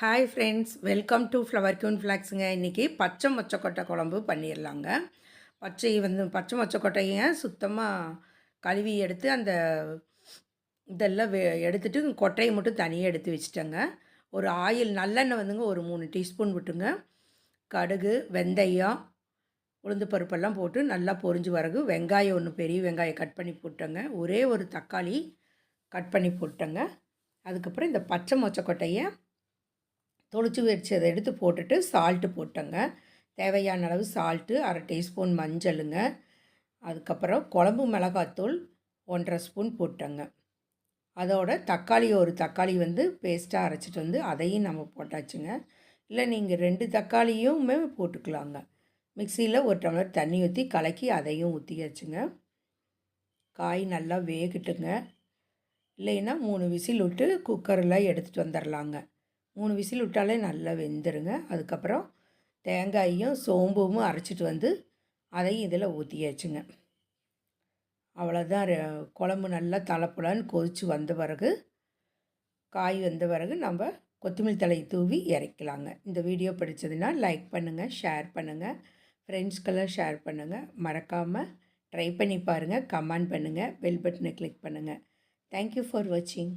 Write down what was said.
Hi friends welcome to flower queen ஃப்ளாக்ஸுங்க இன்றைக்கி பச்சை மொச்சக்கொட்டை குழம்பு பண்ணிடலாங்க. பச்சை வந்து பச்சை மொச்சக்கொட்டையை சுத்தமாக கழுவி எடுத்து அந்த இதெல்லாம் வெ எடுத்துட்டு கொட்டையை மட்டும் தனியாக எடுத்து வச்சுட்டேங்க. ஒரு ஆயில் நல்லெண்ணெய் வந்துங்க ஒரு மூணு டீஸ்பூன் விட்டுங்க. கடுகு வெந்தயம் உளுந்து பருப்பெல்லாம் போட்டு நல்லா பொறிஞ்சு வரகு வெங்காயம் ஒன்று பெரிய வெங்காயம் கட் பண்ணி போட்டேங்க. ஒரே ஒரு தக்காளி கட் பண்ணி போட்டேங்க. அதுக்கப்புறம் இந்த பச்சை மொச்சக்கொட்டையை தொளிச்சு வச்சதை எடுத்து போட்டுட்டு சால்ட்டு போட்டேங்க. தேவையான அளவு சால்ட்டு அரை டீஸ்பூன் மஞ்சளுங்க. அதுக்கப்புறம் குழம்பு மிளகாத்தூள் ஒன்றரை ஸ்பூன் போட்டேங்க. அதோட தக்காளி ஒரு தக்காளி வந்து பேஸ்ட்டாக அரைச்சிட்டு வந்து அதையும் நம்ம போட்டாச்சுங்க. இல்லை நீங்கள் ரெண்டு தக்காளியுமே போட்டுக்கலாங்க. மிக்சியில் ஒரு டம்ளர் தண்ணி ஊற்றி கலக்கி அதையும் ஊற்றியாச்சுங்க காய் நல்லா வேகட்டுங்க. இல்லைன்னா மூணு விசில் விட்டு குக்கரில் எடுத்துகிட்டு வந்துடலாங்க மூணு விசில் விட்டாலே நல்லா வெந்துருங்க. அதுக்கப்புறம் தேங்காயும் சோம்பும் அரைச்சிட்டு வந்து அதையும் இதில் ஊற்றியாச்சுங்க அவ்வளோதான் குழம்பு நல்லா தலைப்புலான்னு கொதித்து வந்த பிறகு காய் வந்த பிறகு நம்ம கொத்தமல்லி தலை தூவி இறக்கலாங்க. இந்த வீடியோ பிடிச்சதுன்னா லைக் பண்ணுங்கள் ஷேர் பண்ணுங்கள் ஃப்ரெண்ட்ஸ்க்கெல்லாம் ஷேர் பண்ணுங்கள் மறக்காமல் ட்ரை பண்ணி பாருங்கள் கமெண்ட் பண்ணுங்கள் பெல் பட்டனை கிளிக் பண்ணுங்கள் தேங்க்யூ ஃபார் வாட்சிங்